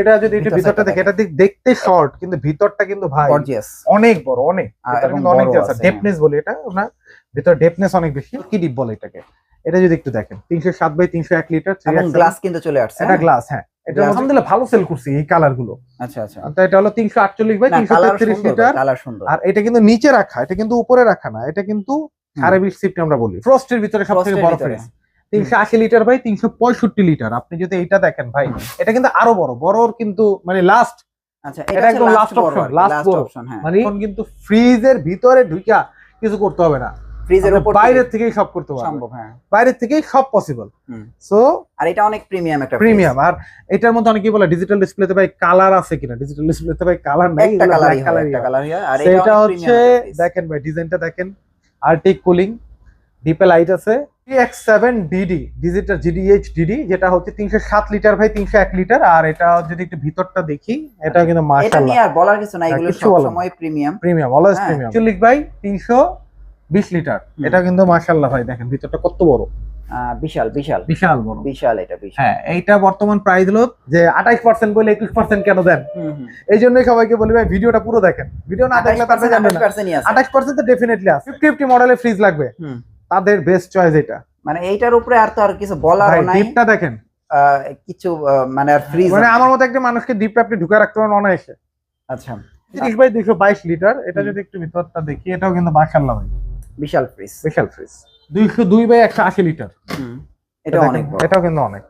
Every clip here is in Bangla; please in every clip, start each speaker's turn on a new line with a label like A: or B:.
A: এটা যদি একটু ভিতরটা দেখে এটা দেখতে শর্ট কিন্তু ভিতরটা কিন্তু ভাই
B: গর্জিয়াস
A: অনেক বড় অনেক। ডেপনেস বলে এটা ভিতর ডেপনেস অনেক বেশি। কি ডিপ বলে এটাকে? এটা যদি একটু দেখেন তিনশো সাত বাই তিনশো এক লিটার
B: গ্লাস কিন্তু চলে আসছে
A: এটা গ্লাস হ্যাঁ। এটা আলহামদুলিল্লাহ ভালো সেল করছি এই কালারগুলো।
B: আচ্ছা আচ্ছা।
A: তো এটা হলো তিনশো আটচল্লিশ বাই তিনশো তেত্রিশ লিটার আর এটা কিন্তু নিচে রাখা এটা কিন্তু উপরে রাখা না এটা কিন্তু সাড়ে বিশ সিফট আমরা বলি। ফ্রস্টের ভিতরে সব থেকে
B: এর
A: বড়
B: ভিতরে।
A: তিনশো আশি লিটার ভাই তিনশো পঁয়ষট্টি লিটার। আপনি যদি এইটা দেখেন ভাই এটা কিন্তু আরও বড়। বড়র কিন্তু মানে লাস্ট
B: আচ্ছা
A: এটা
B: এটা
A: একদম
B: লাস্ট অপশন লাস্ট অপশন হ্যাঁ।
A: মানে এখন কিন্তু ফ্রিজের ভিতরে ঢুকা কিছু করতে হবে না।
B: ফ্রিজের
A: আপনি
B: উপর
A: বাইরের থেকেই সব করতে পারবেন।
B: সম্ভব হ্যাঁ।
A: বাইরের থেকেই সব পসিবল
B: হুম।
A: সো
B: আর এটা অনেক প্রিমিয়াম একটা
A: প্রিমিয়াম আর এটার মধ্যে অনেকে বলে ডিজিটাল ডিসপ্লেতে ভাই কালার আছে কিনা? ডিজিটাল ডিসপ্লেতে ভাই কালার নাই
B: একটা কালারই একটা কালারই আর
A: সেটা
B: এটা
A: হচ্ছে দেখেন ভাই ডিজাইনটা দেখেন। আর্টিক কুলিং ডিপে লাইট আছে। ডিডি ডিজিটাল জিডিএইচ ডিডি যেটা হচ্ছে তিনশো সাত লিটার ভাই তিনশো এক লিটার আর এটা যদি একটু ভিতরটা দেখি এটা কিন্তু
B: এটা
A: মার্শাল্লাহ
B: আর বলার কিছু না এগুলো
A: কিচ্ছু বলার
B: সব সময় প্রিমিয়াম
A: প্রিমিয়াম অলওয়েজ
B: হ্যাঁ।
A: প্রিমিয়াম চল্লিশ বাই তিনশো বিশ লিটার এটা কিন্তু ভাই দেখেন ভিতরটা কত বড়।
B: বিশাল বিশাল।
A: বিশাল বড়।
B: বিশাল এটা বিশাল।
A: হ্যাঁ এইটা বর্তমান প্রাইস হলো যে আঠাইশ পার্সেন্ট বলে একুশ পার্সেন্ট কেন দেন? এই জন্যই সবাইকে বলি ভাই ভিডিওটা পুরো দেখেন। ভিডিও না দেখলে তারপরে জানবেন
B: 28%
A: তো ডেফিনেটলি আছে। মডেলের ফ্রিজ লাগবে। তাদের বেস্ট চয়েস এটা।
B: মানে এইটার উপরে আর তো আর কিছু বলার নাই।
A: ডিপটা দেখেন।
B: কিছু মানে আর ফ্রিজ
A: মানে আমার মতে একটা মানুষকে ডিপটা আপনি ঢুকে রাখতে পারেন অনায়াসে।
B: আচ্ছা।
A: তিরিশ বাই দুইশো বাইশ লিটার এটা যদি একটু ভিতরটা দেখি এটাও কিন্তু মাশাল্লাহ ভাই।
B: বিশাল ফ্রিজ
A: বিশাল ফ্রিজ দুইশো দুই বাই একশো আশি লিটার।
B: এটা অনেক
A: এটাও কিন্তু অনেক।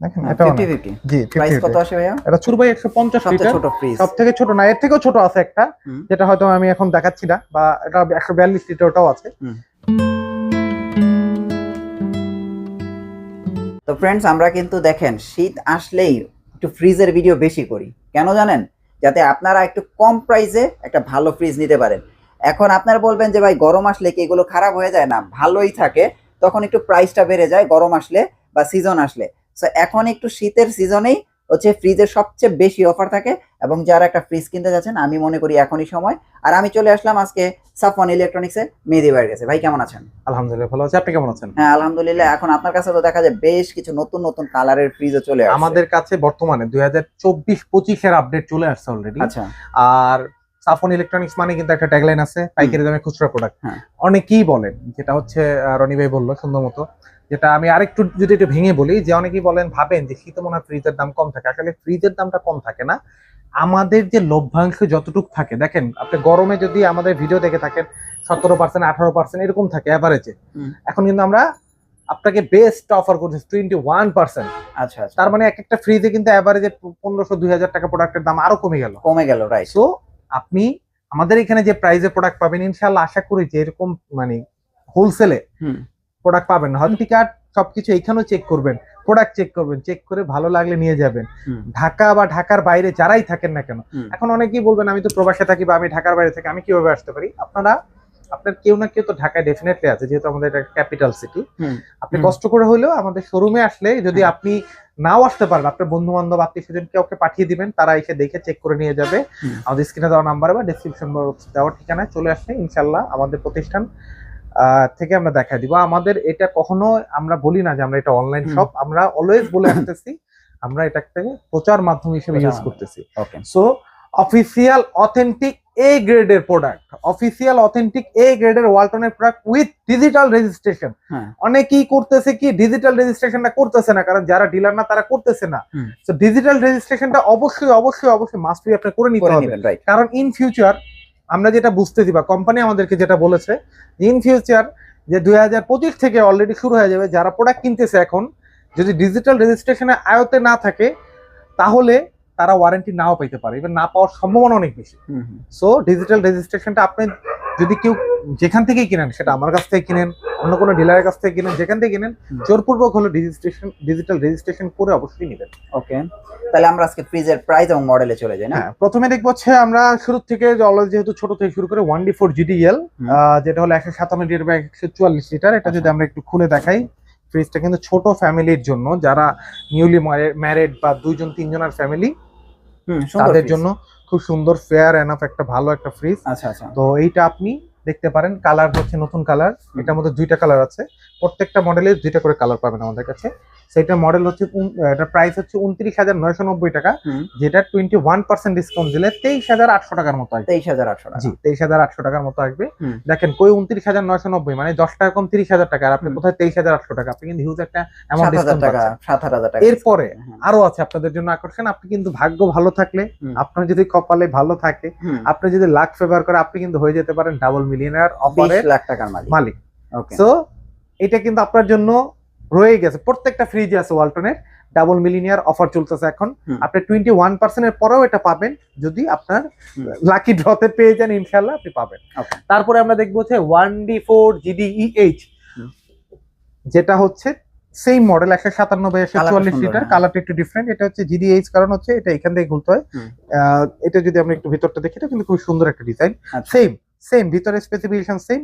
A: দেখেন
B: হ্যাঁ,
A: এটা
B: 50 50
A: জি
B: প্রাইস কত আসে ভাইয়া?
A: এটা চুর বাই একশো পঞ্চাশ
B: সবচেয়ে
A: লিটার।
B: ছোট ফ্রিজ
A: সব থেকে ছোট না এর থেকেও ছোট আছে একটা যেটা হয়তো আমি এখন দেখাচ্ছি না বা এটা একশো বিয়াল্লিশ লিটার ওটাও আছে
B: তো ফ্রেন্ডস আমরা কিন্তু দেখেন, শীত আসলেই একটু ফ্রিজের ভিডিও বেশি করি। কেন জানেন? যাতে আপনারা একটু কম প্রাইসে একটা ভালো ফ্রিজ নিতে পারেন। এখন আপনারা বলবেন যে, ভাই, গরম আসলে কি এগুলো খারাপ হয়ে যায়? না, ভালোই থাকে। তখন একটু প্রাইসটা বেড়ে যায়, গরম আসলে বা সিজন আসলে। সো এখন একটু শীতের সিজনেই হচ্ছে ফ্রিজের সবচেয়ে বেশি অফার থাকে এবং যারা একটা ফ্রিজ কিনতে যাচ্ছেন আমি মনে করি এখনই সময়। আর আমি চলে আসলাম আজকে সাফওয়ান ইলেকট্রনিক্সে মেহেদি ভাইয়ের কাছে। ভাই কেমন আছেন?
A: আলহামদুলিল্লাহ ভালো আছে। আপনি কেমন আছেন?
B: হ্যাঁ আলহামদুলিল্লাহ। এখন আপনার কাছে তো দেখা যায় বেশ কিছু নতুন নতুন কালারের ফ্রিজও চলে আসছে।
A: আমাদের কাছে বর্তমানে দুই হাজার চব্বিশ পঁচিশের আপডেট চলে আসছে অলরেডি
B: আচ্ছা।
A: আর সাফন ইলেকট্রনিক্স মানে কিন্তু একটা ট্যাগলাইন আছে পাইকারি দামে খুচরা প্রোডাক্ট
B: হ্যাঁ।
A: অনেকেই বলেন যেটা হচ্ছে রনি ভাই বলল সুন্দর মতো যেটা আমি আরেকটু যদি একটু ভেঙে বলি যে অনেকেই বলেন ভাবেন যে শীতে মনে হয় ফ্রিজের দাম কম থাকে। আসলে ফ্রিজের দামটা কম থাকে না। আমাদের যে লভ্যাংশ যতটুকু থাকে দেখেন আপনি গরমে যদি আমাদের ভিডিও দেখে থাকেন সতেরো পার্সেন্ট আঠারো পার্সেন্ট এরকম থাকে অ্যাভারেজে এখন কিন্তু আমরা আপনাকে বেস্ট অফার করছি টোয়েন্টি ওয়ান পার্সেন্ট
B: আচ্ছা আচ্ছা।
A: তার মানে এক একটা ফ্রিজে কিন্তু অ্যাভারেজে পনেরোশো দুই হাজার টাকা প্রোডাক্টের দাম আরও কমে গেল।
B: কমে গেল রাইট
A: সো আপনি আমাদের এখানে যে প্রাইজে প্রোডাক্ট পাবেন ইনশাল্লাহ আশা করি যে এরকম মানে হোলসেলে প্রোডাক্ট পাবেন না। হয়তো সবকিছু এইখানেও চেক করবেন প্রোডাক্ট চেক করবেন চেক করে ভালো লাগলে নিয়ে যাবেন। ঢাকা বা ঢাকার বাইরে যারাই থাকেন না কেন এখন অনেকেই বলবেন আমি তো প্রবাসে থাকি বা আমি ঢাকার বাইরে থাকি আমি কীভাবে আসতে পারি? আপনারা আপনার কেউ না কেউ তো ঢাকায় ডেফিনেটলি আছে যেহেতু আমাদের এটা ক্যাপিটাল সিটি আপনি কষ্ট করে হলেও আমাদের শোরুমে আসলে যদি। আপনি নাও আসতে পারেন আপনার বন্ধু বান্ধব আত্মীয় স্বজন কাউকে পাঠিয়ে দিবেন তারা এসে দেখে চেক করে নিয়ে যাবে। আমাদের স্ক্রিনে দেওয়া নাম্বারে বা ডিসক্রিপশন বক্স দেওয়া ঠিকানায় চলে আসলে ইনশাল্লাহ আমাদের প্রতিষ্ঠান থেকে আমরা দেখা দিব। আমাদের এটা কখনো আমরা বলি না যে আমরা এটা অনলাইন শপ আমরা অলওয়েজ বলে আসতেছি আমরা এটাকে প্রচার মাধ্যম হিসেবে ইউজ করতেছি। সো অফিসিয়াল অথেন্টিক এ গ্রেডের প্রোডাক্ট অফিসিয়াল অথেন্টিক এ গ্রেডের ওয়ালটনের প্রোডাক্ট উইথ ডিজিটাল রেজিস্ট্রেশন অনেকেই করতেছে কি ডিজিটাল রেজিস্ট্রেশনটা করতেছে না কারণ যারা ডিলার না তারা করতেছে না। তো ডিজিটাল রেজিস্ট্রেশনটা অবশ্যই অবশ্যই অবশ্যই মাস্ট বি আপনার করে নিতে হবে। কারণ ইন ফিউচার আমরা যেটা বুঝতেছি বা কোম্পানি আমাদেরকে যেটা বলেছে ইন ফিউচার যে দুই হাজার পঁচিশ থেকে অলরেডি শুরু হয়ে যাবে যারা প্রোডাক্ট কিনতেছে এখন যদি ডিজিটাল রেজিস্ট্রেশনের আয়তে না থাকে তাহলে তারা ওয়ারেন্টি নাও পেতে পারে। এবার না পাওয়ার সম্ভাবনা অনেক বেশি। সো ডিজিটাল রেজিস্ট্রেশনটা আপনি যদি কেউ যেখান থেকেই কিনেন সেটা আমার কাছ থেকে কিনেন অন্য কোনো ডিলারের কাছ থেকে কিনেন যেখান থেকে কিনেন। জোরপূর্বক হলো রেজিস্ট্রেশন ডিজিটাল রেজিস্ট্রেশন করে অবশ্যই নেবেন।
B: ওকে। তাহলে আমরা আজকে ফ্রিজের প্রাইস এবং মডেলে চলে যাই না?
A: হ্যাঁ প্রথমে দেখব হচ্ছে আমরা শুরু থেকে অলরেডি যেহেতু ছোট থেকে শুরু করে ওয়ান ডি ফোর জিডিএল। যেটা হলো একশো সাতান্ন লিটার বা একশো চুয়াল্লিশ লিটার এটা যদি আমরা একটু খুলে দেখাই ফ্রিজটা কিন্তু ছোট ফ্যামিলির জন্য যারা নিউলি ম্যারেড বা দুইজন তিনজনের ফ্যামিলি তাদের জন্য খুব সুন্দর ফেয়ার এনাফ একটা ভালো একটা ফ্রিজ
B: আচ্ছা আচ্ছা।
A: তো এইটা আপনি দেখতে পারেন। কালার হচ্ছে নতুন কালার এটার মধ্যে দুইটা কালার আছে। প্রত্যেকটা মডেলের দুইটা করে কালার পাবেন আমাদের কাছে। সেটা মডেল হচ্ছে এটা প্রাইস হচ্ছে উনত্রিশ হাজার নয়শো নব্বই টাকা যেটা টোয়েন্টি ওয়ান পার্সেন্ট ডিসকাউন্ট দিলে তেইশ হাজার আটশো টাকার মতো আসবে।
B: তেইশ হাজার আটশো টাকা।
A: জি তেইশ হাজার আটশো টাকার মতো আসবে। দেখেন কই উনত্রিশ হাজার নয়শো নব্বই মানে দশ টাকা কম তিরিশ হাজার টাকা আর আপনি। কোথায় তেইশ হাজার আটশো টাকা? আপনি কিন্তু হিউজ একটা অ্যামাউন্ট ডিসকাউন্ট
B: টাকা
A: এরপরে। আরও আছে আপনাদের জন্য আকর্ষণ আপনি কিন্তু ভাগ্য ভালো থাকলে আপনার যদি কপালে ভালো থাকে আপনি যদি লাক ফেভার করে আপনি কিন্তু হয়ে যেতে পারেন ডাবল মিলিয়নার
B: বিশ
A: অফারের
B: লাখ টাকার মালিক।
A: মালিক।
B: ওকে
A: সো এটা কিন্তু আপনার জন্য রয়ে গেছে। প্রত্যেকটা ফ্রিজে আছে ওয়ালটনের ডাবল মিলিনিয়ার অফার চলতেছে এখন। আপনি টোয়েন্টি ওয়ান পার্সেন্টের পরেও এটা পাবেন। যদি আপনার। লাকি ড্রতে পেয়ে যান ইনশাল্লাহ আপনি পাবেন। তারপরে আমরা দেখব হচ্ছে one D four GD EH
B: হুম।
A: যেটা হচ্ছে সেম মডেল একশো সাতানব্বই বাই একশো চুয়াল্লিশ লিটার
B: হ্যাঁ।
A: কালারটা একটু ডিফারেন্ট এটা হচ্ছে জিডিএইচ কারণ হচ্ছে এটা এখান থেকে খুলতে হয়। আহ, এটা যদি আমরা একটু ভিতরটা দেখি এটা কিন্তু খুব সুন্দর একটা ডিজাইন
B: আচ্ছা।
A: সেম সেম ভিতরে স্পেসিফিকেশন সেম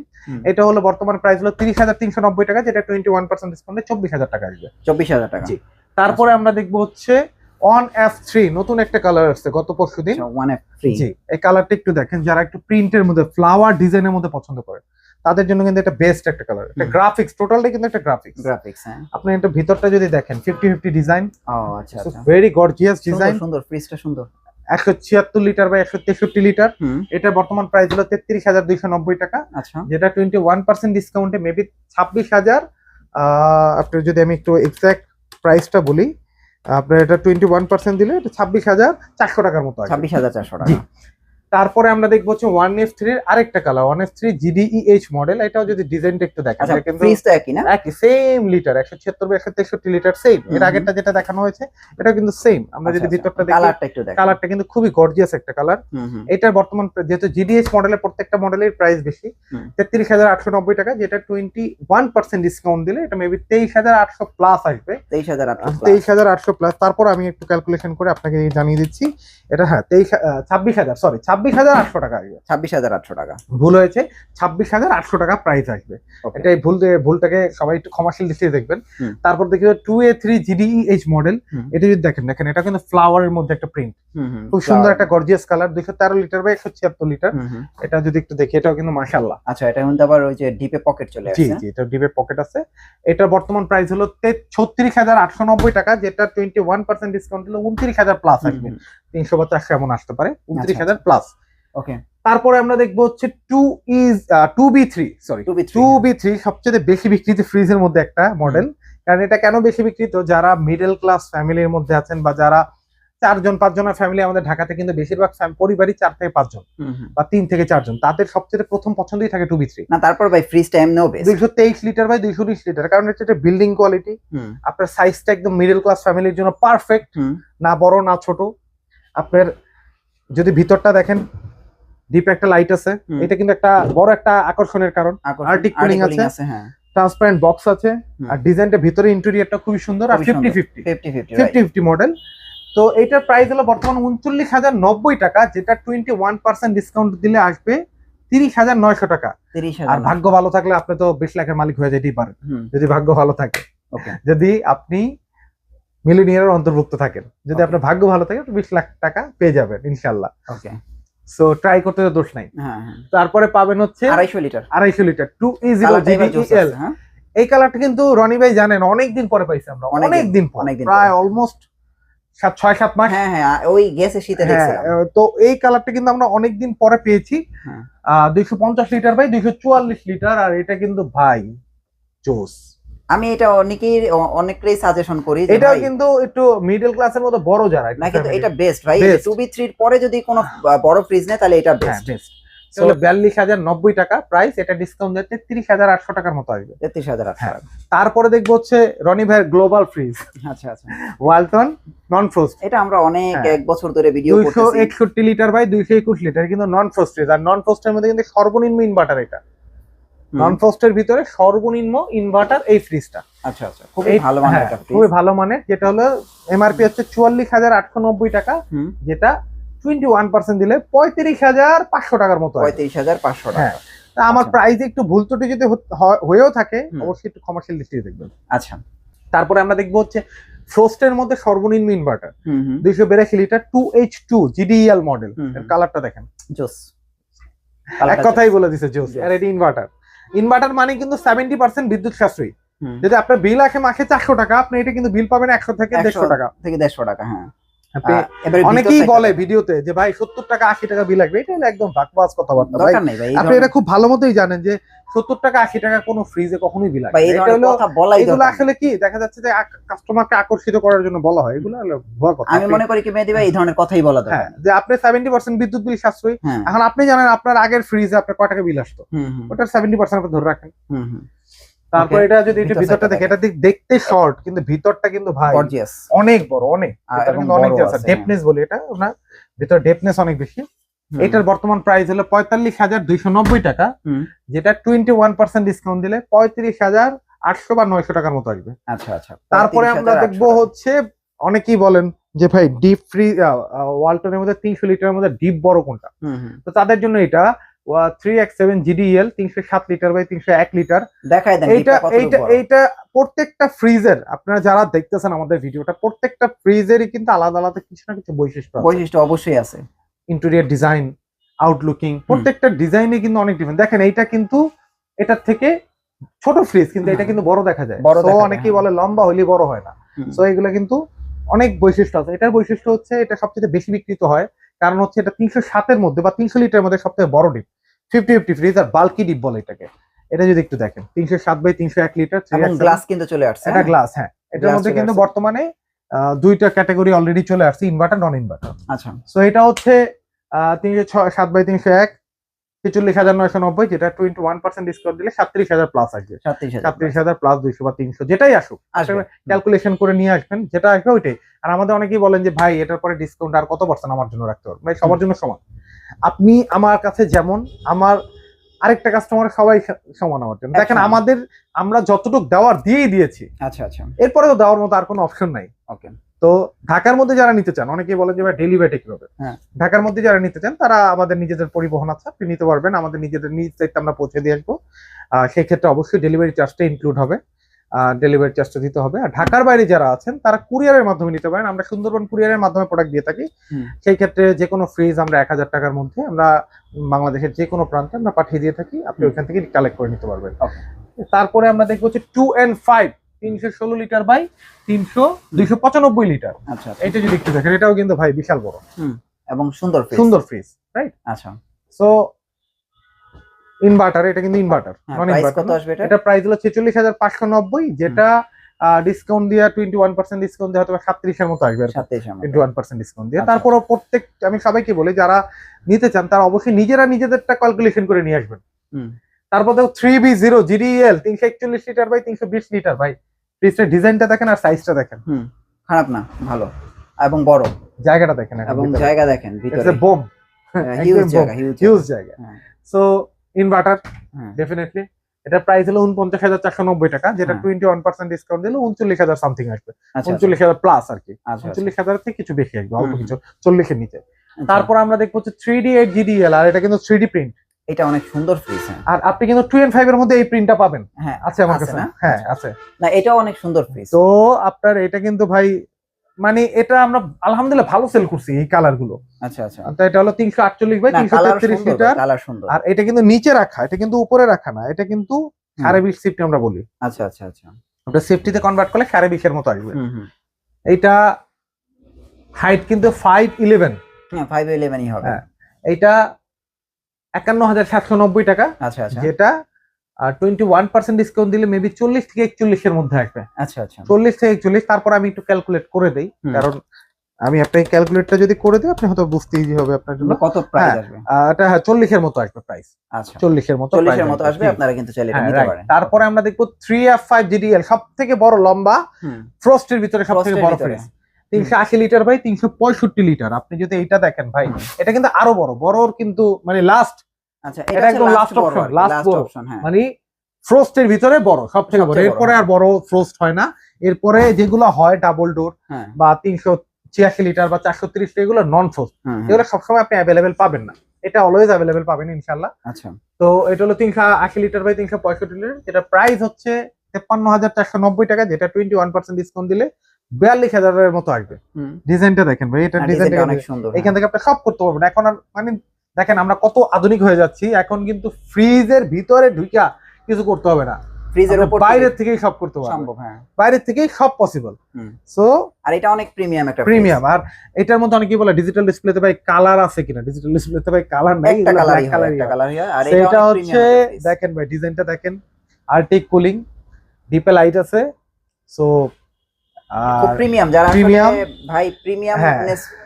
A: এটা হলো বর্তমান প্রাইস হলো তিরিশ হাজার তিনশো নব্বই টাকা যেটা টোয়েন্টি ওয়ান পার্সেন্ট ডিসকাউন্টে চব্বিশ হাজার টাকা আসবে।
B: চব্বিশ হাজার টাকা।
A: জি। তারপরে আমরা দেখব হচ্ছে অন এফ থ্রি নতুন একটা কালার আসছে গত পরশু দিন।
B: ওয়ান এফ
A: জি এই কালারটা একটু দেখেন যারা একটু প্রিন্টের মধ্যে ফ্লাওয়ার ডিজাইনের মধ্যে পছন্দ করে তাদের জন্য কিন্তু এটা বেস্ট একটা কালার এটা। গ্রাফিক্স টোটালটা কিন্তু একটা গ্রাফিক্স
B: গ্রাফিক্স হ্যাঁ।
A: আপনি এটা ভিতরটা যদি দেখেন ফিফটি ফিফটি ডিজাইন
B: ও আচ্ছা
A: ভেরি গর্জিয়াস ডিজাইন
B: সুন্দর ফ্রিজটা সুন্দর।
A: একশো ছিয়াত্তর লিটার বা একশো তেষট্টি লিটার। এটা বর্তমান প্রাইস হলো তেত্রিশ হাজার দুইশো নব্বই টাকা।
B: আচ্ছা।
A: যেটা টোয়েন্টি ওয়ান পার্সেন্ট ডিসকাউন্টে মেবি ছাব্বিশ হাজার আপনার যদি আমি একটু এক্সাক্ট প্রাইসটা বলি আপনার এটা টোয়েন্টি ওয়ান পার্সেন্ট দিলে এটা ছাব্বিশ হাজার চারশো টাকার মতো
B: ছাব্বিশ হাজার চারশো টাকা।
A: তারপরে আমরা দেখব হচ্ছে ওয়ান এফ থ্রির আরেকটা colour one F three GDEH model এটাও যদি ডিজাইনটা একটু দেখেন
B: আচ্ছা
A: এটা কিন্তু
B: একই না?
A: একই সেম লিটার একশো ছিয়াত্তর বা একশো তেষট্টি লিটার সেম এর। আগেরটা যেটা দেখানো হয়েছে এটা কিন্তু সেম আমরা যদি ভিতরটা দেখি
B: কালারটা একটু দেখ
A: কালারটা কিন্তু খুবই গর্জিয়াস একটা কালার
B: হুম হুম।
A: বর্তমান যেহেতু জিডিএস মডেলের প্রত্যেকটা মডেলের প্রাইস বেশি। তেত্রিশ হাজার আটশো নব্বই টাকা যেটা টোয়েন্টি ওয়ান পার্সেন্ট ডিসকাউন্ট দিলে এটা মেবি তেইশ হাজার আটশো প্লাস আসবে।
B: তেইশ হাজার
A: তেইশ হাজার আটশো প্লাস তারপর আমি একটু ক্যালকুলেশন করে আপনাকে জানিয়ে দিচ্ছি এটা হ্যাঁ তেইশ ছাব্বিশ হাজার সরি ছাব্বিশ হাজার আটশো টাকা আসবে।
B: ছাব্বিশ হাজার আটশো টাকা।
A: ভুল হয়েছে ছাব্বিশ হাজার আটশো টাকা প্রাইস আসবে। এটা এই ভুল ভুলটাকে সবাই একটু ক্ষমাশীল দৃষ্টিতে দেখবেন। তারপর দেখি two A three GDEH model এটা যদি দেখেন দেখেন এটা কিন্তু ফ্লাওয়ারের মধ্যে একটা প্রিন্ট খুব সুন্দর একটা গর্জিয়াস কালার দুইশো তেরো লিটার বা একশো ছিয়াত্তর লিটার। এটা যদি একটু দেখি এটাও কিন্তু মাশাল্লাহ
B: আচ্ছা এটা কিন্তু আবার ওই যে ডিপে পকেট চলে
A: জি জি এটা ডিপে পকেট আছে। এটার বর্তমান প্রাইস হলো ছত্রিশ হাজার আটশো নব্বই টাকা যেটা টোয়েন্টি ওয়ান পার্সেন্ট ডিসকাউন্ট হলো উনত্রিশ হাজার প্লাস আসবে। তিনশো বা চারশো এমন আসতে পারে উনত্রিশ
B: আচ্ছা,
A: হাজার প্লাস
B: ওকে
A: তারপরে আমরা দেখব হচ্ছে two is two B three sorry
B: two B
A: three সবচেয়ে বেশি বিক্রিত ফ্রিজের মধ্যে একটা মডেল কারণ এটা কেন বেশি বিক্রিত? যারা মিডল ক্লাস ফ্যামিলির মধ্যে আছেন বা যারা চারজন পাঁচজনের ফ্যামিলি আমাদের ঢাকাতে কিন্তু বেশিরভাগ পরিবারই চার থেকে পাঁচজন। বা তিন থেকে চারজন। তাদের সবচেয়ে প্রথম পছন্দই থাকে টু বি থ্রি
B: না তারপর ভাই ফ্রিজটা এমনিও বেশ
A: দুইশো তেইশ লিটার বাই দুইশো উনিশ লিটার কারণ হচ্ছে এটা বিল্ডিং কোয়ালিটি আপনার সাইজটা একদম মিডল ক্লাস ফ্যামিলির জন্য পারফেক্ট না বড় না ছোট। আপনার যদি ভিতরটা দেখেন ডিপে একটা লাইট আছে এটা কিন্তু একটা বড় একটা আকর্ষণের কারণ। cooling
B: Arctic
A: আছে?
B: হ্যাঁ।
A: ট্রান্সপারেন্ট বক্স আছে। আর ডিজাইনটা ভিতরে ইন্টেরিয়রটা খুবই সুন্দর আর fifty. Fifty
B: fifty fifty
A: model তো এইটার প্রাইস হলো বর্তমান উনচল্লিশ হাজার নব্বই টাকা যেটা টোয়েন্টি ওয়ান পার্সেন্ট ডিসকাউন্ট দিলে আসবে তিরিশ হাজার নয়শো টাকা। আর ভাগ্য ভালো থাকলে আপনি তো বিশ লাখের মালিক হয়ে যেতেই পারেন যদি ভাগ্য ভালো থাকে।
B: ওকে
A: যদি আপনি মিলিনিয়ারের অন্তর্ভুক্ত থাকেন। যদি আপনার ভাগ্য ভালো থাকে বিশ লাখ টাকা পেয়ে যাবেন ইনশাল্লাহ
B: ওকে
A: সো ট্রাই করতে তো দোষ নাই।
B: হ্যাঁ হ্যাঁ।
A: তারপরে পাবেন হচ্ছে
B: আড়াইশো লিটার।
A: আড়াইশো লিটার টু ইজিরো জিডিএল
B: হ্যাঁ।
A: এই কালারটা কিন্তু রনি ভাই জানেন অনেক দিন পরে পাইছি আমরা
B: অনেক দিন,
A: দিন প্রায় অলমোস্ট সাত ছয় সাত মাস।
B: হ্যাঁ হ্যাঁ ওই গেছে শীতে
A: হ্যাঁ, তো এই কালারটা কিন্তু আমরা অনেক দিন পরে পেয়েছি। দুইশো পঞ্চাশ লিটার বাই দুইশো চুয়াল্লিশ লিটার আর এটা কিন্তু ভাই জোস।
B: আমি এটা অনেকেই অনেকেই সাজেশন করি এটা
A: কিন্তু একটু মিডল ক্লাসের মতো বড় যারা
B: না কিন্তু এটা বেস্ট ভাই. টু বি থ্রির পরে যদি কোনো বড় ফ্রিজ নেয় তাহলে এটা
A: হ্যাঁ
B: বেস্ট
A: বেস্ট তাহলে বিয়াল্লিশ হাজার নব্বই টাকা প্রাইস এটা ডিসকাউন্ট দিতে তিরিশ হাজার আটশো টাকার মতো আসবে।
B: তেত্রিশ হাজার আটশো
A: হ্যাঁ। তারপরে দেখব হচ্ছে রনি ভাইয়ের গ্লোবাল ফ্রিজ
B: আচ্ছা আচ্ছা।
A: ওয়ালটন নন ফ্রোস্ট
B: এটা আমরা অনেক
A: হ্যাঁ।
B: এক বছর ধরে ভিডিও
A: দুইশো
B: করতেছি।
A: একষট্টি লিটার বাই দুইশো একুশ লিটার কিন্তু নন ফ্রোস্ট ফ্রিজ আর নন ফ্রোস্টের মধ্যে কিন্তু সর্বনিম্ন ইনভার্টার এটা। নন ফ্রোস্টের ভিতরে সর্বনিম্ন ইনভার্টার এই ফ্রিজটা
B: আচ্ছা আচ্ছা। খুবই ভালো মানের একটা
A: খুবই ভালো মানের যেটা হলো এমআরপি হচ্ছে চুয়াল্লিশ হাজার আটশো নব্বই টাকা
B: হুম।
A: যেটা টোয়েন্টি ওয়ান পার্সেন্ট দিলে পঁয়ত্রিশ হাজার পাঁচশো টাকার মতো।
B: পঁয়ত্রিশ হাজার পাঁচশো
A: হ্যাঁ।
B: টাকা
A: তা আমার
B: আচ্ছা।
A: প্রাইস একটু ভুল ত্রুটি যদি হয়েও থাকে অবশ্যই একটু কমার্শিয়াল দৃষ্টিতে দেখবেন।
B: আচ্ছা।
A: তারপরে আমরা দেখব হচ্ছে ফ্রোস্টের মধ্যে সর্বনিম্ন ইনভার্টার দুইশো বিরাশি litre two H two GDL model এর কালারটা দেখেন।
B: জোস।
A: এক কথাই বলে দিছে জোস আর এটা ইনভার্টার ইনভার্টার মানে কিন্তু সেভেন্টি পার্সেন্ট বিদ্যুৎ সাশ্রয়ী। যদি আপনার বিল আসে মাসে চারশো টাকা আপনি এটা কিন্তু বিল পাবেন একশো থেকে দেড়শো টাকা।
B: থেকে দেড়শো টাকা হ্যাঁ।
A: অনেকেই বলে ভিডিওতে যে ভাই সত্তর টাকা আশি টাকা বিল লাগবে এটা একদম বাকবাস কথাবার্তা। ভাই আপনি এটা খুব ভালো মতোই জানেন যে সত্তর টাকা আশি টাকা কোনো ফ্রিজে কখনোই বিল এগুলো আসলে কি দেখা যাচ্ছে যে কাস্টমারকে আকর্ষিত করার জন্য বলা হয়। এগুলো ভুয়া কথা।
B: আমি মনে করি কি মেহেদি ভাই এই ধরনের কথাই বলা দরকার
A: হ্যাঁ যে আপনি সেভেন্টি পার্সেন্ট বিদ্যুৎ বিল সাশ্রয়ী।
B: হ্যাঁ।
A: এখন আপনি জানেন আপনার আগের ফ্রিজে আপনার কয় টাকা বিল আসতো? ওটার সেভেন্টি পার্সেন্ট আপনি ধরে রাখেন। তারপর এটা যদি
B: ভিতর
A: ভিতরটা দেখে এটা দেখতে শর্ট কিন্তু ভিতরটা কিন্তু ভাই
B: গর্জিয়াস
A: অনেক বড় অনেক। অনেক
B: আছে, হ্যাঁ।
A: ডেপনেস বলি এটা না ভিতর ডেপনেস অনেক বেশি। এটার বর্তমান প্রাইস হলো পঁয়তাল্লিশ হাজার দুইশো নব্বই টাকা। যেটা টোয়েন্টি ওয়ান পার্সেন্ট ডিসকাউন্ট দিলে পঁয়ত্রিশ হাজার আটশো বা নয়শো টাকার মতো আসবে।
B: আচ্ছা আচ্ছা
A: তারপরে আমরা দেখব হচ্ছে অনেকেই বলেন যে ভাই ডিপ ফ্রি ওয়ালটনের মধ্যে তিনশো লিটারের মধ্যে ডিপ বড় কোনটা। তো তাদের জন্য এটা থ্রি এক্স সেভেন জিডিএল তিনশো সাত লিটার বাই তিনশো এক লিটার।
B: দেখাই দেন
A: এইটা
B: ডিপটা কত
A: এইটা
B: বড়।
A: এইটা প্রত্যেকটা ফ্রিজের আপনারা যারা দেখতেছেন আমাদের ভিডিওটা প্রত্যেকটা ফ্রিজেরই কিন্তু আলাদা আলাদা কিছু না কিছু বৈশিষ্ট্য
B: বৈশিষ্ট্য অবশ্যই আছে।
A: ইন্টেরিয়ার ডিজাইন আউটলুকিং প্রত্যেকটা ডিজাইনে কিন্তু অনেক ডিফারেন্ট দেখেন এইটা কিন্তু এটার থেকে ছোট ফ্রিজ কিন্তু এটা কিন্তু বড় দেখা যায়।
B: বড়
A: তো অনেকেই
B: হ্যাঁ।
A: বলে লম্বা হইলে বড় হয় না। সো এগুলো কিন্তু অনেক বৈশিষ্ট্য আছে। এটার বৈশিষ্ট্য হচ্ছে এটা সবচেয়ে বেশি বিক্রিত হয়। কারণ হচ্ছে এটা তিনশো সাতের মধ্যে বা তিনশো লিটারের মধ্যে সবথেকে বড় ডিপ ফিফটি ফিফটি ফ্রিজ আর বাল্কি ডিপ বলে এটাকে। এটা যদি একটু দেখেন তিনশো সাত বাই তিনশো এক লিটার
B: গ্লাস কিন্তু চলে আসছে
A: এটা
B: হ্যাঁ?
A: গ্লাস হ্যাঁ। এটার মধ্যে কিন্তু বর্তমানে দুইটা ক্যাটাগরি অলরেডি চলে আসছে ইনভার্টার নন ইনভার্টার
B: আচ্ছা।
A: সো এটা হচ্ছে তিনশো ছয় সাত বাই তিনশো এক ছেচল্লিশ হাজার নয়শো নব্বই যেটা টোয়েন্টি ওয়ান পার্সেন্ট ডিসকাউন্ট দিলে সাতত্রিশ হাজার প্লাস আসবে।
B: সাতত্রিশ হাজার
A: প্লাস দুইশো বা তিনশো যেটাই আসুক। ক্যালকুলেশন করে নিয়ে আসবেন যেটা আসবে ওইটাই। আর আমাদের অনেকেই বলেন যে ভাই এটার পরে ডিসকাউন্ট আর কত পার্সেন্ট আমার জন্য রাখতে পারবেন ভাই সবার জন্য সমান। আপনি আমার কাছে যেমন আমার আরেকটা কাস্টমার সবাই সমান আমার জন্য। দেখেন আমাদের আমরা যতটুকু দেওয়ার দিয়েই দিয়েছি।
B: আচ্ছা আচ্ছা।
A: এরপরে তো দেওয়ার মতো আর কোনো অপশন নাই।
B: ওকে।
A: তো ঢাকার মধ্যে যারা নিতে চান অনেকেই বলেন যে ভাই ডেলিভারি কীভাবে?
B: হ্যাঁ।
A: ঢাকার মধ্যে যারা নিতে চান তারা আমাদের নিজেদের পরিবহন আছে আপনি নিতে পারবেন। আমাদের নিজেদের নিজ দায়িত্বে আমরা পৌঁছে দিয়ে আসব। আহ, সেই ক্ষেত্রে অবশ্যই ডেলিভারি চার্জটা ইনক্লুড হবে। ডেলিভারি চার্জটা দিতে হবে। আর ঢাকার বাইরে যারা আছেন তারা কুরিয়ারের মাধ্যমে নিতে পারেন। আমরা সুন্দরবন কুরিয়ারের মাধ্যমে প্রোডাক্ট দিয়ে থাকি। সেই ক্ষেত্রে যে কোনো ফ্রিজ আমরা এক হাজার টাকার মধ্যে আমরা বাংলাদেশের যে কোনো প্রান্তে আমরা পাঠিয়ে দিয়ে থাকি। আপনি ওইখান থেকে কালেক্ট করে নিতে পারবেন। তারপরে আমরা দেখব হচ্ছে টু এন্ড ফাইভ তিনশো ষোলো লিটার বাই তিনশো দুইশো পঁচানব্বই লিটার
B: আচ্ছা আচ্ছা।
A: এটা যদি একটু দেখেন এটাও কিন্তু ভাই বিশাল বড়।
B: এবং সুন্দর
A: সুন্দর ফ্রিজ রাইট
B: আচ্ছা।
A: সো ইনভার্টার এটা কিন্তু ইনভার্টার
B: হ্যাঁ,
A: নন ইনভার্টার
B: কত আসবে এটা?
A: প্রাইস হলো ছেচল্লিশ হাজার পাঁচশো নব্বই যেটা ডিসকাউন্ট দিয়ে টোয়েন্টি ওয়ান পার্সেন্ট ডিসকাউন্ট দিয়ে হয়তো সাতত্রিশের মতো আসবে টোয়েন্টি ওয়ান পার্সেন্ট ডিসকাউন্ট দিয়ে। তারপর প্রত্যেক আমি সবাইকে বলি যারা নিতে চান তারা অবশ্যই নিজেরা নিজেদেরটা ক্যালকুলেশন করে নিয়ে আসবেন।
B: হুম।
A: তারপর দেখো থ্রি বি জিরো জিডিএল তিনশো একচল্লিশ লিটার বাই তিনশো বিশ লিটার ভাই ফ্রিজটার ডিজাইনটা দেখেন আর সাইজটা দেখেন।
B: হুম খারাপ না ভালো। এবং বড়।
A: জায়গাটা দেখেন
B: এবং জায়গা দেখেন ভিতরে।
A: বোম
B: হিউজ জায়গা হিউজ
A: জায়গা।
B: হ্যাঁ।
A: সো ইনভার্টার ডেফিনেটলি এটা প্রাইস হলো উনপঞ্চাশ হাজার চারশো নব্বই টাকা যেটা। টোয়েন্টি ওয়ান পার্সেন্ট ডিসকাউন্ট দিলে উনচল্লিশ হাজার সামথিং আসবে।
B: আচ্ছা
A: উনচল্লিশ হাজার প্লাস আর কি।
B: আচ্ছা, আচ্ছা।
A: উনচল্লিশ হাজার থেকে কিছু বেশি আসবে অল্প কিছু। চল্লিশের নিচে।
B: আচ্ছা।
A: তারপর আমরা দেখব হচ্ছে থ্রি ডি এইট জিডিএল আর এটা কিন্তু থ্রি ডি প্রিন্ট
B: এটা অনেক সুন্দর ফ্রিজ হ্যাঁ।
A: আর আপনি কিন্তু টু এন্ড ফাইভ এর মধ্যে এই প্রিন্টটা পাবেন।
B: হ্যাঁ
A: আছে আমার কাছে? হ্যাঁ
B: আচ্ছা।
A: আছে।
B: না এটাও অনেক সুন্দর ফ্রিজ
A: তো আপনার এটা কিন্তু ভাই মানে এটা আমরা আলহামদুলিল্লাহ ভালো সেল করছি এই কালারগুলো।
B: আচ্ছা আচ্ছা।
A: তো এটা হলো তিনশো আটচল্লিশ বাই
B: না
A: তিনশো
B: কালার
A: তেত্রিশ
B: সুন্দর
A: লিটার।
B: কালার সুন্দর।
A: আর এটা কিন্তু নিচে রাখা এটা কিন্তু উপরে রাখা না এটা কিন্তু সাড়ে বিশ সিফটি আমরা বলি।
B: আচ্ছা আচ্ছা আচ্ছা।
A: আমরা সেফটিতে কনভার্ট করলে সাড়ে বিশের মতো আসবে। এইটা হাইট কিন্তু ফাইভ ইলেভেন
B: হ্যাঁ ফাইভ ইলেভেনই হবে।
A: হ্যাঁ। এইটা একান্ন হাজার সাতশো নব্বই টাকা।
B: আচ্ছা আচ্ছা।
A: যেটা টোয়েন্টি ওয়ান পার্সেন্ট ডিসকাউন্ট দিলে মেবি চল্লিশ থেকে একচল্লিশের মধ্যে আসবে।
B: আচ্ছা আচ্ছা।
A: চল্লিশ থেকে একচল্লিশ তারপর আমি একটু ক্যালকুলেট করে দেই। কারণ আমি আপনাকে ক্যালকুলেটটা যদি করে দিই আপনি হয়তো বুঝতে ইজি হবে আপনার জন্য।
B: কত প্রাইস
A: হ্যাঁ,
B: আসবে?
A: এটা হ্যাঁ চল্লিশের মতো আসবে প্রাইস
B: আচ্ছা।
A: চল্লিশের মতো
B: চল্লিশের মতো আসবে আপনারা কিন্তু চাইলে এটা
A: হ্যাঁ,
B: নিতে পারেন।
A: তারপরে আমরা দেখব থ্রি এফ ফাইভ জিডিএল সব থেকে বড় লম্বা ফ্রস্টের ভিতরে সব থেকে বড়। ফ্রিজ তিনশো আশি লিটার ভাই তিনশো পঁয়ষট্টি লিটার আপনি যদি এইটা দেখেন ভাই এটা কিন্তু আরও বড়। বড়র কিন্তু মানে লাস্ট
B: আচ্ছা
A: এটা একদম option, last
B: অপশন হ্যাঁ।
A: মানে ফ্রস্টের ভিতরে বড় সব থেকে বড়।
B: সবচেয়ে বড়,
A: এরপরে আর বড় ফ্রস্ট হয় না। এরপরে যেগুলো হয় ডাবল ডোর
B: হ্যাঁ।
A: বা তিনশো ছিয়াশি লিটার বা চারশো তিরিশ এগুলো নন ফ্রস্ট এগুলো সবসময় আপনি অ্যাভেলেবেল পাবেন না। এটা অলওয়েজ অ্যাভেলেবেল পাবেন ইনশাল্লাহ
B: আচ্ছা।
A: তো এটা হলো তিনশো আশি লিটার বাই তিনশো পঁয়ষট্টি লিটার যেটা প্রাইস হচ্ছে তেপ্পান্ন হাজার চারশো নব্বই টাকা যেটা টোয়েন্টি ওয়ান পার্সেন্ট ডিসকাউন্ট দিলে বিয়াল্লিশ হাজারের মতো আসবে। ডিজাইনটা দেখেন ভাই এটা ডিজাইনটা
B: অনেক সুন্দর
A: এখান থেকে আপনি সব করতে পারবেন। এখন আর মানে দেখেন আমরা কত আধুনিক হয়ে যাচ্ছি এখন কিন্তু ফ্রিজের ভিতরে ঢুকা কিছু করতে হবে না।
B: ফ্রিজের উপর
A: বাইরের থেকেই সব করতে
B: সম্ভব হ্যাঁ।
A: বাইরের থেকেই সব পসিবল। সো
B: আর এটা অনেক প্রিমিয়াম একটা
A: প্রিমিয়াম আর এটার মধ্যে বলে ডিজিটাল ডিসপ্লেতে ভাই কালার আছে কিনা? ডিজিটাল ডিসপ্লেতে ভাই কালার নাই
B: একটা কালারই
A: black
B: একটা। আর
A: সেটা
B: এটা
A: হচ্ছে দেখেন ভাই ডিজাইনটা দেখেন। আর্টিক কুলিং ডিপে লাইট আছে। সো
B: খুব প্রিমিয়াম যারা আসলে ভাই প্রিমিয়াম
A: হ্যাঁ।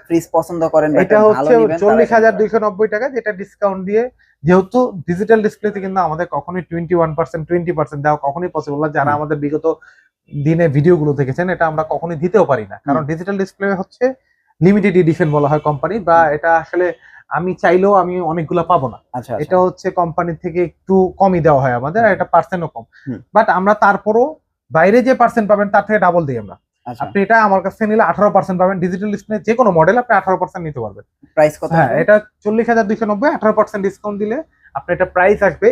B: ফ্রিজ পছন্দ করেন
A: এটা হচ্ছে চল্লিশ হাজার দুইশো নব্বই টাকা যেটা ডিসকাউন্ট দিয়ে যেহেতু ডিজিটাল ডিসপ্লেতে কিন্তু আমাদের কখনোই twenty one percent twenty percent দেওয়া কখনোই পসিবল না। যারা আমাদের বিগত দিনে ভিডিওগুলো দেখেছেন এটা আমরা কখনোই দিতেও পারি না। কারণ ডিজিটাল ডিসপ্লে হচ্ছে লিমিটেড এডিশন বলা হয় কোম্পানি বা এটা আসলে আমি চাইলেও আমি অনেকগুলো পাবো না।
B: আচ্ছা আচ্ছা।
A: এটা হচ্ছে কোম্পানি থেকে একটু কমই দেওয়া হয় আমাদের আর এটা পার্সেন্টও কম। বাট আমরা তারপরও বাইরে যে পার্সেন্ট পাবেন তার থেকে ডাবল দিই আমরা। আপনি এটা আমার কাছ থেকে নিলে আঠারো পার্সেন্ট পাবেন। ডিজিটাল ডিসপ্লে যে কোনো মডেল আপনি আঠারো পার্সেন্ট নিতে পারবেন।
B: প্রাইস কত
A: হ্যাঁ এটা চল্লিশ হাজার দুইশো নব্বই আঠারো পার্সেন্ট ডিসকাউন্ট দিলে আপনার এটা প্রাইস আসবে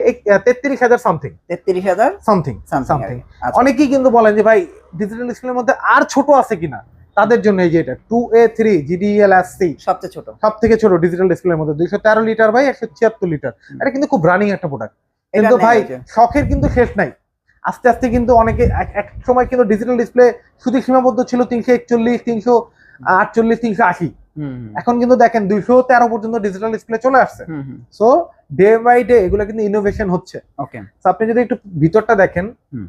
A: তেত্রিশ হাজার সামথিং
B: তেত্রিশ
A: হাজার
B: সামথিং
A: সামথিং
B: আচ্ছা।
A: অনেকেই কিন্তু বলেন যে ভাই ডিজিটাল ডিসপ্লের মধ্যে আর ছোট আছে কিনা? তাদের জন্য এই যে এটা two A three GDL S C
B: সবচেয়ে ছোট।
A: সব থেকে ছোট ডিজিটাল ডিসপ্লের মধ্যে। দুইশো তেরো লিটার ভাই একশো ছিয়াত্তর লিটার। এটা কিন্তু খুব রানিং একটা প্রোডাক্ট কিন্তু ভাই শখের কিন্তু শেষ নাই। আস্তে আস্তে কিন্তু অনেকে এক- সময় কিন্তু ডিজিটাল ডিসপ্লে শুধু সীমাবদ্ধ ছিল তিনশো একচল্লিশ তিনশো আটচল্লিশ তিনশো আশি। এখন কিন্তু দেখেন দুইশো তেরো পর্যন্ত ডিজিটাল ডিসপ্লে চলে আসছে। সো ডে বাই ডে এগুলো কিন্তু ইনোভেশন হচ্ছে।
B: ওকে
A: আপনি যদি একটু ভিতরটা দেখেন
B: হুম।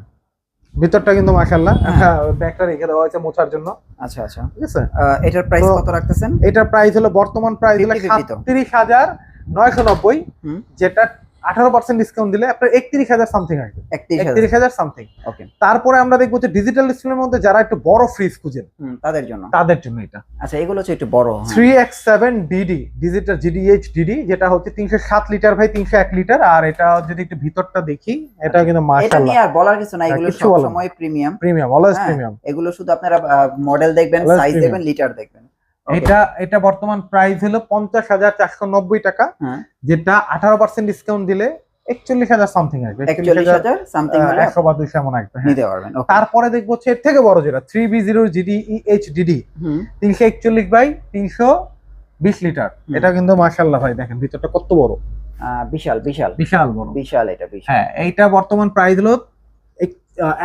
A: ভিতরটা কিন্তু মাশাল্লাহ
B: হ্যাঁ।
A: ব্যাগটা রেখে দেওয়া হয়েছে মোছার জন্য।
B: আচ্ছা আচ্ছা।
A: ঠিক আছে?
B: এটার প্রাইস কত রাখতেছেন?
A: এটার প্রাইস হলো বর্তমান প্রাইস হলো
B: 50-50
A: হাজার নয়শো নব্বই। যেটা আঠারো পার্সেন্ট ডিসকাউন্ট দিলে আপনার একত্রিশ হাজার সামথিং আসবে। একত্রিশ হাজার। সামথিং
B: ওকে
A: তারপরে আমরা দেখব যে ডিজিটাল ডিসপ্লের মধ্যে যারা একটু বড় ফ্রিজ খুঁজেন
B: তাদের জন্য।
A: তাদের জন্য এটা।
B: আচ্ছা এগুলো হচ্ছে একটু বড়।
A: Three X seven DD digital GDH DD যেটা হচ্ছে তিনশো সাত লিটার ভাই তিনশো এক লিটার আর এটা যদি একটু ভিতরটা দেখি এটা কিন্তু
B: আর বলার কিছু না এগুলো সবসময় প্রিমিয়াম
A: প্রিমিয়াম অলওয়েজ
B: হ্যাঁ,
A: প্রিমিয়াম
B: এগুলো শুধু আপনারা মডেল দেখবেন সাইজ দেখবেন লিটার দেখবেন.
A: এটা এটা বর্তমান প্রাইস হলো পঞ্চাশ হাজার চারশো নব্বই টাকা
B: হ্যাঁ।
A: যেটা আঠারো পার্সেন্ট ডিসকাউন্ট দিলে একচল্লিশ হাজার সামথিং আসবে।
B: একচল্লিশ হাজার সামথিং হলে
A: একশো বা দুইশো এমন আসবে হ্যাঁ।
B: নিতে পারবেন okay.
A: তারপরে দেখব হচ্ছে এর থেকে বড় যেটা three B zero GD H DD তিনশো একচল্লিশ বাই তিনশো বিশ লিটার। এটা কিন্তু মার্শাল্লাহ ভাই দেখেন ভিতরটা কত বড়।
B: বিশাল বিশাল।
A: বিশাল বড়।
B: বিশাল এটা বিশাল।
A: হ্যাঁ এইটা বর্তমান প্রাইস হলো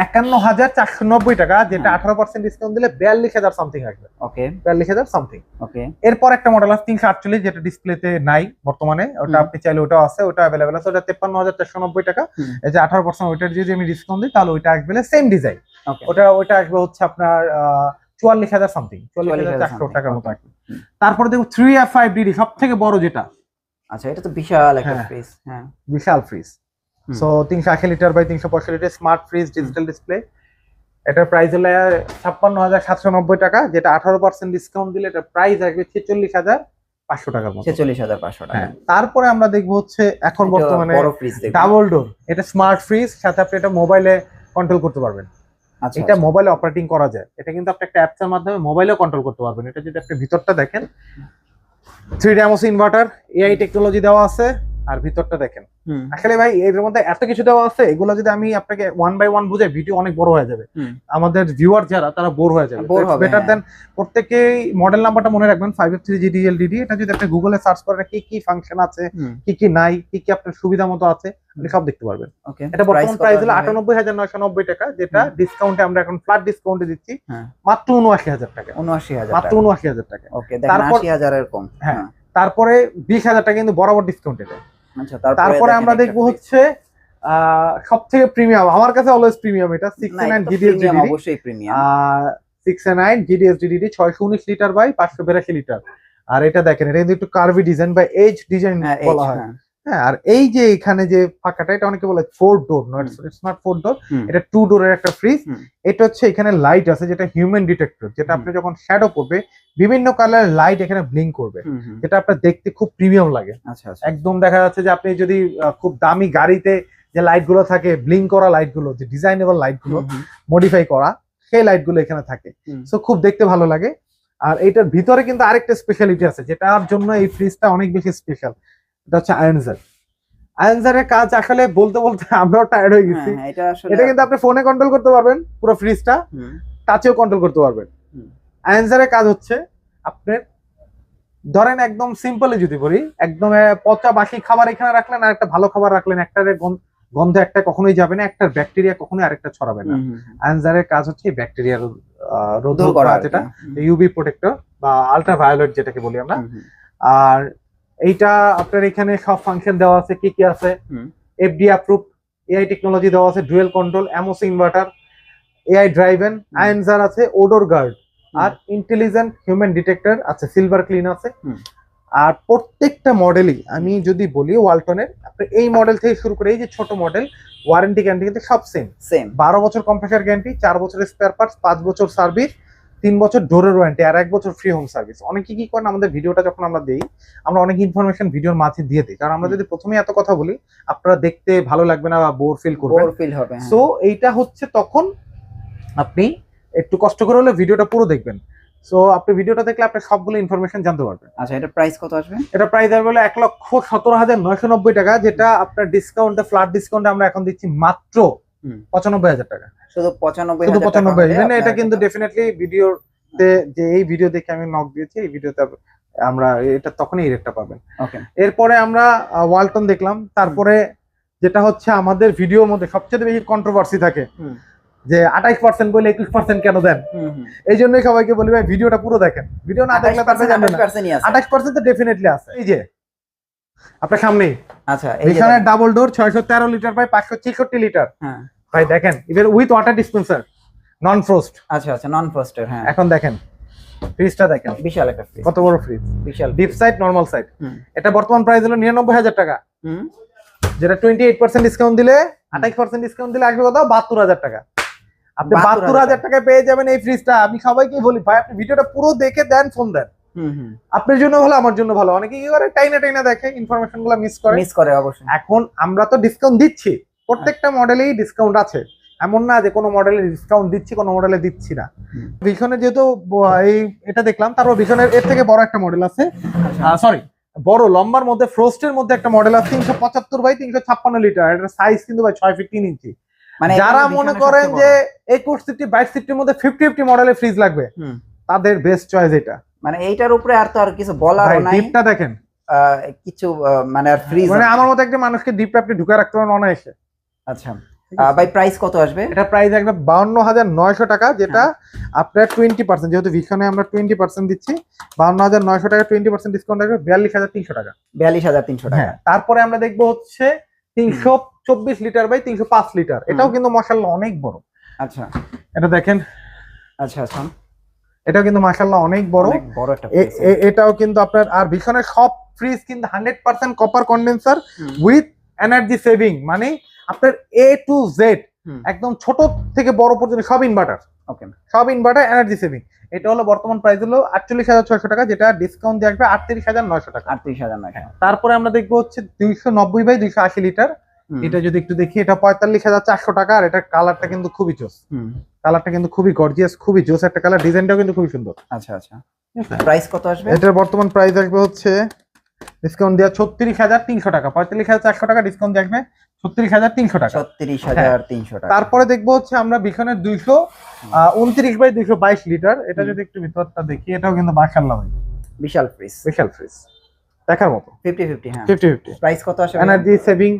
A: একান্ন হাজার চারশো নব্বই টাকা যেটা আঠারো পার্সেন্ট ডিসকাউন্ট দিলে বিয়াল্লিশ হাজার সামথিং আসবে।
B: ওকে।
A: বিয়াল্লিশ হাজার সামথিং
B: ওকে।
A: এরপর একটা মডেল আছে তিনশো আটচল্লিশ যেটা ডিসপ্লেতে নাই বর্তমানে। ওটা আপনি চাইলে ওটাও আছে ওটা অ্যাভেলেবেল আছে। ওটা তেপ্পান্ন হাজার চারশো নব্বই টাকা। এই যে আঠারো পার্সেন্ট ওইটার যদি আমি ডিসকাউন্ট দিই তাহলে ওইটা আসবে সেম ডিজাইন ওটা ওইটা আসবে হচ্ছে আপনার চুয়াল্লিশ হাজার সামথিং চুয়াল্লিশ হাজার চারশো টাকার মতো. আসবে। তারপরে দেখো থ্রি এফ ফাইভ ডিডি সব থেকে বড় যেটা।
B: আচ্ছা এটা তো বিশাল একটা
A: হ্যাঁ।
B: ফ্রিজ হ্যাঁ।
A: বিশাল ফ্রিজ। সো তিনশো আশি লিটার বাই তিনশো পঁয়ষট্টি litre smart fridge digital display এটার প্রাইস হলো ছাপ্পান্ন হাজার সাতশো নব্বই টাকা যেটা আঠারো পার্সেন্ট ডিসকাউন্ট দিলে এটার প্রাইস আসবে ছেচল্লিশ হাজার পাঁচশো টাকার মতো।
B: ছেচল্লিশ হাজার পাঁচশো টাকা।
A: হ্যাঁ তারপরে আমরা দেখব হচ্ছে এখন বর্তমানে ডাবল ডোর এটা স্মার্ট ফ্রিজ সাথে আপনি এটা মোবাইলে কন্ট্রোল করতে পারবেন।
B: আচ্ছা
A: এটা মোবাইলে অপারেটিং করা যায়। এটা কিন্তু আপনি একটা অ্যাপস এর মাধ্যমে মোবাইলেও কন্ট্রোল করতে পারবেন। এটা যদি আপনি ভিতরটা দেখেন থ্রি ড্যামোস ইনভার্টার এআই টেকনোলজি দেওয়া আছে আর ভিতরটা দেখেন। আসলে ভাই এর মধ্যে এত কিছু দেওয়া আছে এগুলো যদি আমি আপনাকে ওয়ান বাই ওয়ান বুঝাই ভিডিও অনেক বড় হয়ে যাবে। আমাদের ভিউয়ার যারা তারা বোর হয়ে যাবে। বেটার
B: হ্যাঁ।
A: দেন প্রত্যেকেই মডেল নাম্বারটা মনে রাখবেন five F three GDL DD এটা যদি আপনি গুগলে সার্চ করেন কি কি ফাংশন আছে কি কি নাই কি কি আপনার সুবিধা মতো আছে আপনি সব দেখতে পারবেন। এটা বর্তমান প্রাইস হলো আটানব্বই হাজার নয়শো নব্বই টাকা যেটা। ডিসকাউন্টে আমরা এখন ফ্ল্যাট ডিসকাউন্টে দিচ্ছি
B: হ্যাঁ।
A: মাত্র উনআশি হাজার টাকা।
B: উনআশি হাজার
A: মাত্র উনআশি হাজার টাকা।
B: ওকে
A: তারপর-
B: হাজারের কম।
A: হ্যাঁ। তারপরে বিশ হাজার টাকা কিন্তু বরাবর ডিসকাউন্ট
B: আচ্ছা
A: তারপরে আমরা দেখব। হচ্ছে সব থেকে প্রিমিয়াম আমার কাছে অলওয়েজ প্রিমিয়াম এটা সিক্স নাইন জিডিএস
B: অবশ্যই প্রিমিয়াম
A: সিক্স নাইন জিডিএস ছয়শো উনিশ লিটার বাই পাঁচশো বিরাশি লিটার আর এটা দেখেন এটা কিন্তু একটু কার্ভি ডিজাইন বা এজ ডিজাইন
B: হ্যাঁ
A: বলা হয়। হ্যাঁ আর এই যে এখানে যে ফাঁকাটা এটা অনেকে বলে four door it's not four door এটা টু ডোরের একটা ফ্রিজ এটা হচ্ছে এখানে লাইট আছে যেটা হিউম্যান ডিটেক্টর যেটা আপনি যখন শ্যাডো করবে বিভিন্ন কালার লাইট এখানে ব্লিঙ্ক করবে যেটা আপনার দেখতে খুব প্রিমিয়াম লাগে।
B: আচ্ছা আচ্ছা
A: একদম দেখা যাচ্ছে যে আপনি যদি খুব দামি গাড়িতে যে লাইটগুলো থাকে ব্লিঙ্ক করা লাইটগুলো যে ডিজাইনেবল লাইটগুলো
B: হুম, হুম,
A: মডিফাই করা সেই লাইটগুলো এখানে থাকে। সো খুব দেখতে ভালো লাগে। আর এটার ভিতরে কিন্তু আরেকটা স্পেশালিটি আছে যেটার জন্য এই ফ্রিজটা অনেক বেশি স্পেশাল এটা হচ্ছে আয়নজার আয়নজারের কাজ আসলে বলতে বলতে আমরাও টায়ার্ড হয়ে গেছি।
B: হ্যাঁ, হ্যাঁ, এটা
A: কিন্তু আপনি ফোনে কন্ট্রোল করতে পারবেন পুরো ফ্রিজটা টাচেও কন্ট্রোল করতে পারবেন। আয়নজারের কাজ হচ্ছে আপনার ধরেন একদম সিম্পলি যদি বলি একদম পচা বাসি খাবার এখানে রাখলেন আর একটা ভালো খাবার রাখলেন একটা গন্ধ একটা কখনোই যাবে না একটা ব্যাকটেরিয়া কখনোই আরেকটা ছড়াবে না। আনজারের কাজ হচ্ছে ব্যাকটেরিয়া রোধ
B: করা।
A: যেটা ইউবি প্রোটেক্টর বা আলট্রা ভায়োলেট যেটাকে বলি আমরা। আর এইটা আপনার এখানে সব ফাংশন দেওয়া আছে কি কি আছে। এফডি অ্যাপ্রুভ এআই টেকনোলজি দেওয়া আছে dual control MOC inverter AI driven আইএনজার আছে ওডোর গার্ড আর ইন্টেলিজেন্ট হিউম্যান ডিটেক্টর আছে সিলভার ক্লিন আছে। আর প্রত্যেকটা মডেলই আমি যদি বলি ওয়ালটনের এই মডেল থেকে শুরু করে এই যে ছোট মডেল ওয়ারেন্টি গ্যারান্টি কিন্তু সব সেম
B: সেম
A: বারো বছর কম্প্রেসার গ্যারান্টি চার বছরের স্পেয়ার পার্টস পাঁচ বছর সার্ভিস তিন বছর ডোরের ওয়ারেন্টি আর এক বছর ফ্রি হোম সার্ভিস অনেকে কি করেন আমাদের ভিডিওটা যখন আমরা দেই আমরা অনেক ইনফরমেশন ভিডিওর মাঝে দিয়ে দিই। কারণ আমরা যদি প্রথমে এত কথা বলি আপনারা দেখতে ভালো লাগবে না বা বোর ফিল করবেন।
B: বোর ফিল হবে হ্যাঁ।
A: সো এইটা হচ্ছে তখন আপনি একটু কষ্ট করে হলে ভিডিওটা পুরো দেখবেন। সো আপনি ভিডিওটা দেখলে আপনি সবগুলো ইনফরমেশন জানতে পারবেন।
B: আচ্ছা এটা প্রাইস কত আসবে?
A: এটা প্রাইস আসবে হলো এক লক্ষ সতেরো হাজার নয়শো নব্বই টাকা যেটা আপনার ডিসকাউন্টে ফ্ল্যাট ডিসকাউন্টে আমরা এখন দিচ্ছি মাত্র। পঁচানব্বই হাজার টাকা।
B: শুধু পঁচানব্বই
A: শুধু পঁচানব্বই মানে এটা কিন্তু ডেফিনেটলি ভিডিওতে যে এই ভিডিও দেখে আমি নক দিয়েছি এই ভিডিওতে আমরা এটা তখনই এই রেটটা পাবেন। এরপরে আমরা ওয়ালটন দেখলাম। তারপরে যেটা হচ্ছে আমাদের ভিডিওর মধ্যে সবচেয়ে বেশি কন্ট্রোভার্সি থাকে। যে আঠাইশ পার্সেন্ট বলে একুশ পার্সেন্ট কেন দেন? এই জন্যই সবাইকে বলি ভাই ভিডিওটা পুরো দেখেন। ভিডিও না দেখলে তারপরে জানবেন না।
B: 28% ই আছে।
A: আঠাশ পার্সেন্ট তো ডেফিনেটলি আছে। এই যে আপনার সামনেই
B: আচ্ছা
A: এখানে ডাবল ডোর ছয়শো তেরো লিটার বাই পাঁচশো ছেষট্টি লিটার
B: হ্যাঁ।
A: ভাই দেখেন even with water dispenser non frost
B: আচ্ছা আচ্ছা নন ফ্রস্টের হ্যাঁ।
A: এখন দেখেন ফ্রিজটা দেখেন।
B: বিশাল একটা ফ্রিজ
A: কত বড় ফ্রিজ
B: বিশাল
A: ডিপ সাইড নর্মাল সাইড এটা বর্তমান প্রাইস হলো নিরানব্বই হাজার টাকা।
B: হুম।
A: যেটা টোয়েন্টি এইট পার্সেন্ট ডিসকাউন্ট দিলে আঠাইশ পার্সেন্ট ডিসকাউন্ট দিলে আসবে কত বাহাত্তর হাজার টাকা। আপনি
B: 72,000
A: বাহাত্তর হাজার টাকায় পেয়ে যাবেন এই ফ্রিজটা আমি সবাইকে বলি ভাই আপনি ভিডিওটা পুরো দেখে দেন ফোন দেন। আপনার জন্য ভালো আমার জন্য ভালো। অনেকে কি করে? টাইনা টাইনা দেখে ইনফরমেশনগুলো মিস করে।
B: মিস করে অবশ্যই।
A: এখন আমরা তো ডিসকাউন্ট দিচ্ছি। প্রত্যেকটা মডেলেই ডিসকাউন্ট আছে। এমন না যে কোনো মডেলে ডিসকাউন্ট দিচ্ছি কোনো মডেলে দিচ্ছি না। ভিশনে যেহেতু এই এটা দেখলাম তারপর ভিশনের এর থেকে বড় একটা মডেল আছে। সরি বড় লম্বার মধ্যে ফ্রোস্টের মধ্যে একটা মডেল আছে তিনশো পঁচাত্তর বাই তিনশো ছাপ্পান্ন লিটার এটার সাইজ কিন্তু ভাই ছয় ফিট তিন ইঞ্চি।
B: মানে
A: যারা মনে করেন যে একুশ সিফটি বাইশ সিফটির মধ্যে ফিফটি ফিফটি মডেলের ফ্রিজ লাগবে। তাদের বেস্ট চয়েস এটা।
B: মানে এইটার উপরে আর তো আর কিছু বলার নাই।
A: ডিপটা দেখেন।
B: কিছু মানে আর ফ্রিজ
A: মানে আমার মতো একটা মানুষকে ডিপটা আপনি ঢুকে রাখতে পারেন অনায়াসে।
B: আচ্ছা। ভাই প্রাইস কত আসবে?
A: এটা প্রাইস একদম বাউন্ন হাজার নয়শো টাকা যেটা আপনার টোয়েন্টি পার্সেন্ট যেহেতু ভিশনে আমরা টোয়েন্টি পার্সেন্ট দিচ্ছি বাউন্ন হাজার নয়শো টাকা টোয়েন্টি পার্সেন্ট ডিসকাউন্ট থাকবে বিয়াল্লিশ হাজার তিনশো টাকা।
B: বিয়াল্লিশ হাজার তিনশো টাকা।
A: হ্যাঁ তারপরে আমরা দেখব হচ্ছে তিনশো চব্বিশ লিটার বাই তিনশো পাঁচ লিটার। এটাও কিন্তু মাসাল্লাহ অনেক বড়।
B: আচ্ছা।
A: এটা দেখেন।
B: আচ্ছা আচ্ছা।
A: এটাও কিন্তু মাসাল্লাহ অনেক বড়। এটাও কিন্তু আপনার আর ভীষণের সব ফ্রিজ কিন্তু hundred percent copper condenser with energy saving মানে আপনার এ টু জেড একদম ছোট থেকে বড় পর্যন্ত সব ইনভার্টার
B: ওকে
A: সব ইনভার্টার এনার্জি সেভিং এটা হলো বর্তমান প্রাইস হলো আটচল্লিশ হাজার ছয়শো টাকা যেটা ডিসকাউন্ট দিয়ে আসবে আটত্রিশ হাজার নয়শো টাকা।
B: আটত্রিশ হাজার নয়
A: তারপরে আমরা দেখব হচ্ছে দুইশো নব্বই বাই দুইশো আশি লিটার এটা যদি একটু দেখি এটা পঁয়তাল্লিশ হাজার চারশো টাকা আর এটার কালারটা কিন্তু খুবই জোস। কালারটা কিন্তু খুবই গর্জিয়াস খুবই জোস। একটা কালার ডিজাইনটাও কিন্তু খুবই সুন্দর।
B: আচ্ছা আচ্ছা। প্রাইস কত আসবে?
A: এটার বর্তমান প্রাইস আসবে হচ্ছে ডিসকাউন্ট দেওয়া ছত্রিশ হাজার তিনশো টাকা। পঁয়তাল্লিশ হাজার চারশো টাকা ডিসকাউন্ট দেখবে ছত্রিশ হাজার তিনশো টাকা।
B: ছত্রিশ হাজার তিনশো টাকা।
A: তারপরে দেখব হচ্ছে আমরা বিখনের দুইশো উনত্রিশ বাই দুইশো বাইশ লিটার। এটা যদি একটু ভিতরটা দেখি এটাও কিন্তু মাসাল্লাহ ভাই।
B: বিশাল ফ্রিজ
A: বিশাল ফ্রিজ দেখার মতো।
B: ফিফটি ফিফটি হ্যাঁ।
A: ফিফটি ফিফটি
B: প্রাইস কত আসবে?
A: এনার্জি সেভিং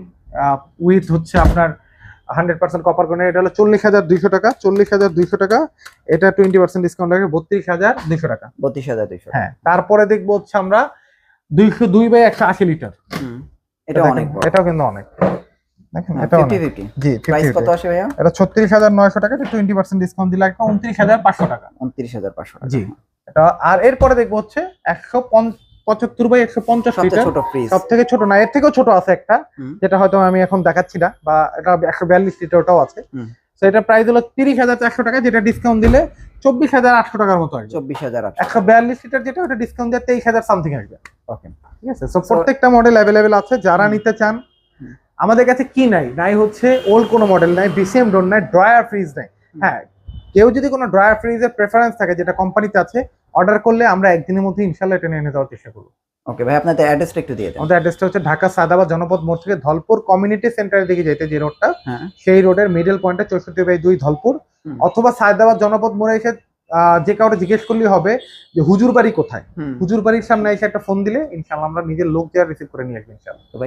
A: উইথ হচ্ছে আপনার হান্ড্রেড পার্সেন্ট কপার কোনে এটা হলো চল্লিশ হাজার দুইশো টাকা চল্লিশ হাজার দুইশো টাকা। এটা টোয়েন্টি পার্সেন্ট ডিসকাউন্ট লাগে বত্রিশ হাজার দুইশো টাকা।
B: বত্রিশ হাজার দুইশো
A: হ্যাঁ তারপরে দেখব হচ্ছে আমরা দুইশো দুই বাই একশো আশি লিটার।
B: এটা অনেক
A: এটাও কিন্তু অনেক। দেখেন এটা
B: ফিফটি
A: অনেক।
B: ফিফটি
A: জি
B: প্রাইস
A: 50
B: কত আসবে ভাইয়া?
A: এটা ছত্রিশ হাজার নয়শো টাকা টোয়েন্টি পার্সেন্ট ডিসকাউন্ট দিলে উনত্রিশ হাজার পাঁচশো টাকা।
B: উনত্রিশ হাজার পাঁচশো টাকা।
A: জি এটা আর এরপরে দেখব হচ্ছে একশো পঁচাত্তর বাই একশো পঞ্চাশ লিটার সব থেকে ছোট না এর থেকেও ছোট আছে একটা যেটা হয়তো আমি এখন দেখাচ্ছি না বা এটা একশো বিয়াল্লিশ লিটার ওটাও আছে। তো এটা প্রাইস হলো তিরিশ হাজার চারশো টাকা যেটা ডিসকাউন্ট দিলে চব্বিশ হাজার আটশো টাকার মতো আসবে।
B: চব্বিশ হাজার
A: একশো বিয়াল্লিশ লিটার যেটা ওটা ডিসকাউন্ট দিয়ে তেইশ হাজার সামথিং আসবে।
B: ওকে
A: ঠিক আছে? তো প্রত্যেকটা মডেল অ্যাভেলেবেল আছে যারা নিতে চান আমাদের কাছে কি নাই? নাই হচ্ছে ওল্ড কোনো মডেল নাই বিসিএম ডোর নাই ড্রয়ার ফ্রিজ নাই। হ্যাঁ কেউ যদি কোনো ড্রয়ার ফ্রিজের প্রেফারেন্স থাকে যেটা কোম্পানিতে আছে অর্ডার করলে আমরা একদিনের মধ্যে ইনশাল্লাহ এটা নিয়ে যাওয়ার চেষ্টা করব।
B: ওকে ভাই আপনাদের অ্যাড্রেসটা একটু দিয়ে দেন।
A: আমাদের অ্যাড্রেসটা হচ্ছে ঢাকা সাদাবাদ জনপদ মোড় থেকে ধলপুর কমিউনিটি সেন্টারের দিকে যেতে যে রোডটা
B: হ্যাঁ।
A: সেই রোডের মিডল পয়েন্টে চৌষট্টি বাই দুই ধলপুর। অথবা সায়দাবাদ জনপদ মোড়ে এসে আহ, যে কাউকে জিজ্ঞেস করলেই হবে যে হুজুর বাড়ি কোথায়? হুজুর বাড়ির সামনে এসে একটা ফোন দিলে ইনশাল্লাহ আমরা নিজের লোক দেওয়ার রিসিভ করে নিয়ে আসব ইনশাল্লাহ
B: ভাই